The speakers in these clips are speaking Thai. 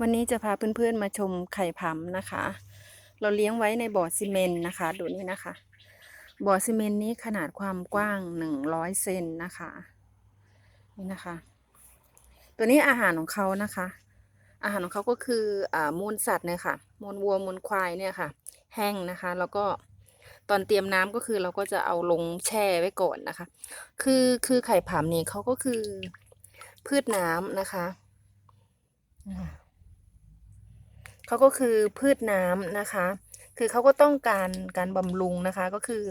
วันนี้จะพาเพื่อนๆมาชมไข่ผำนะคะ เราเลี้ยงไว้ในบ่อซีเมนต์นะคะดูนี่นะคะ บ่อซีเมนต์นี้ขนาดความกว้างหนึ่งร้อยเซนนะคะนี่นะคะ ตัวนี้อาหารของเขานะคะ อาหารของเขาก็คืออมูลสัตว์เนี่ยค่ะ มูลวัวมูลควายเนี่ยค่ะ แห้งนะคะ แล้วก็ตอนเตรียมน้ำก็คือเราก็จะเอาลงแช่ไว้ก่อนนะคะ คือคือไข่ผำนี่เขาก็คือพืชน้ำนะคะ เขาก็คือพืชน้ำนะคะ คือเขาก็ต้องการการบำรุงนะคะ ก็คือ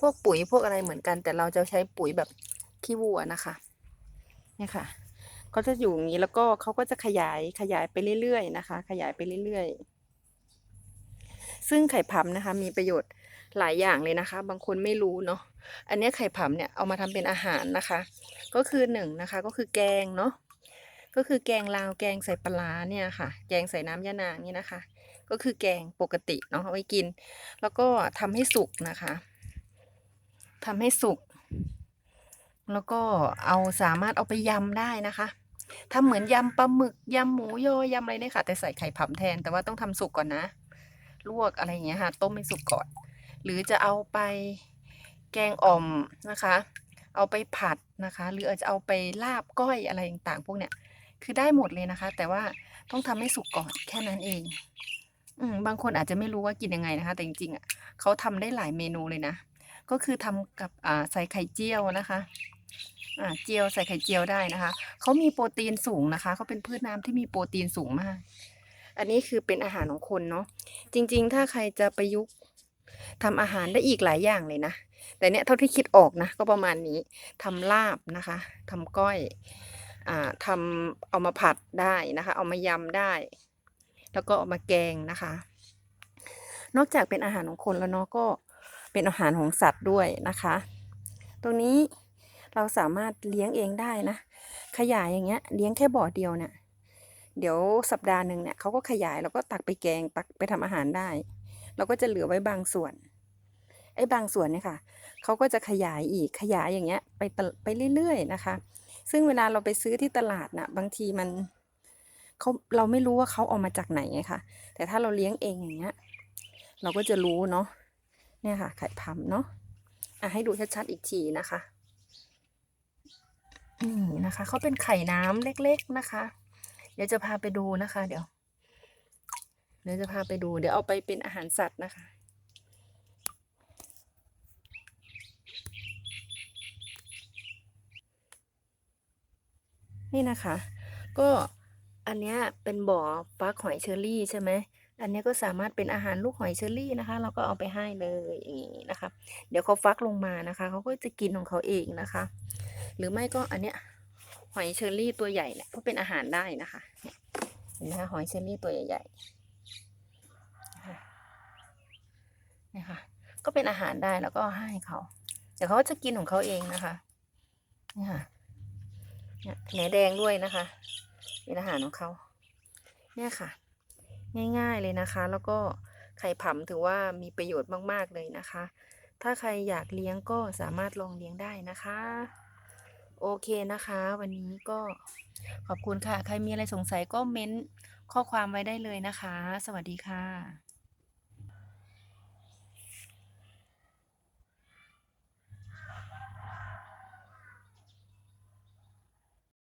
พวกปุ๋ยพวกอะไรเหมือนกัน แต่เราจะใช้ปุ๋ยแบบขี้วัวนะคะเนี่ยค่ะเขาจะอยู่อย่างนี้แล้วก็เขาก็จะขยายขยายไปเรื่อยๆนะคะ ขยายไปเรื่อยๆ ซึ่งไข่ผำนะคะ มีประโยชน์หลายอย่างเลยนะคะ บางคนไม่รู้เนาะอันนี้ไข่ผำเนี่ยเอามาทำเป็นอาหารนะคะ ก็คือหนึ่งนะคะ ก็คือแกงเนาะ ก็คือแกงลาวแกงใส่ปลาเนี่ยค่ะ แกงใส่น้ำยะนางนี่นะคะ ก็คือแกงปกติเนาะเอาไว้กิน แล้วก็ทำให้สุกนะคะทำให้สุก แล้วก็เอาสามารถเอาไปยำได้นะคะทำเหมือนยำปลาหมึกยำหมูยอยำอะไรเนี่ยค่ะ แต่ใส่ไข่ผำแทนแต่ว่าต้องทำสุกก่อนนะ ลวกอะไรอย่างเงี้ยค่ะ ต้มให้สุกก่อน หรือจะเอาไปแกงอ่อมนะคะ เอาไปผัดนะคะ หรืออาจจะเอาไปลาบก้อยอะไรต่างๆ พวกเนี้ย คือได้หมดเลยนะคะ แต่ว่าต้องทำให้สุกก่อนแค่นั้นเอง อืมบางคนอาจจะไม่รู้ว่ากินยังไงนะคะ แต่จริงๆอะเขาทำได้หลายเมนูเลยนะ ก็คือทำกับอ่าใส่ไข่เจียวนะคะอ่าเจียวใส่ไข่เจียวได้นะคะเขามีโปรตีนสูงนะคะเขาเป็นพืชน้ำที่มีโปรตีนสูงมาก อันนี้คือเป็นอาหารของคนเนาะจริง ๆ ถ้าใครจะประยุกต์ทำอาหารได้อีกหลายอย่างเลยนะแต่เนี้ยเท่าที่คิดออกนะ ก็ประมาณนี้ทำลาบนะคะทำก้อย ทำเอามาผัดได้นะคะ เอามายำได้ แล้วก็เอามาแกงนะคะ นอกจากเป็นอาหารของคนแล้วเนาะก็เป็นอาหารของสัตว์ด้วยนะคะ ตรงนี้เราสามารถเลี้ยงเองได้นะ ขยายอย่างเงี้ย เลี้ยงแค่บ่อเดียวเนี่ยเดี๋ยวสัปดาห์หนึ่งเนี่ยเขาก็ขยายแล้วก็ตักไปแกงตักไปทำอาหารได้ เราก็จะเหลือไว้บางส่วน ไอ้บางส่วนเนี่ยค่ะเขาก็จะขยายอีกขยายอย่างเงี้ย ไปตะไปเรื่อยๆนะคะ ซึ่งเวลาเราไปซื้อที่ตลาดน่ะ บางทีมันเขาเราไม่รู้ว่าเขาเอามาจากไหนไงค่ะแต่ถ้าเราเลี้ยงเองอย่างเงี้ย เราก็จะรู้เนาะเนี่ยค่ะ ไข่พำเนาะอะให้ดูชัดๆอีกทีนะคะนี่นะคะเขาเป็นไข่น้ำเล็กๆนะคะ เดี๋ยวจะพาไปดูนะคะ เดี๋ยว เดี๋ยวจะพาไปดู เดี๋ยวเอาไปเป็นอาหารสัตว์นะคะ นี่นะคะ ก็อันเนี้ยเป็นบ่อฟักหอยเชอรี่ใช่ไหมอันเนี้ยก็สามารถเป็นอาหารลูกหอยเชอรี่นะคะ เราก็เอาไปให้เลยอย่างนี้นะคะ เดี๋ยวเขาฟักลงมานะคะเขาก็จะกินของเขาเองนะคะ หรือไม่ก็อันเนี้ยหอยเชอรี่ตัวใหญ่เนี่ยก็เป็นอาหารได้นะคะเห็นไหมคะหอยเชอรี่ตัวใหญ่ๆนะคะเนี่ค่ะก็เป็นอาหารได้แล้วก็ให้เขาเดี๋ยวเขาจะกินของเขาเองนะคะนี่ค่ะ เนี่ยแหนแดงด้วยนะคะเป็นอาหารของเขาเนี่ยค่ะ ง่ายๆเลยนะคะ แล้วก็ไข่ผำถือว่ามีประโยชน์มากๆเลยนะคะ ถ้าใครอยากเลี้ยงก็สามารถลองเลี้ยงได้นะคะ โอเคนะคะ วันนี้ก็ขอบคุณค่ะ ใครมีอะไรสงสัยก็เม้นข้อความไว้ได้เลยนะคะ สวัสดีค่ะ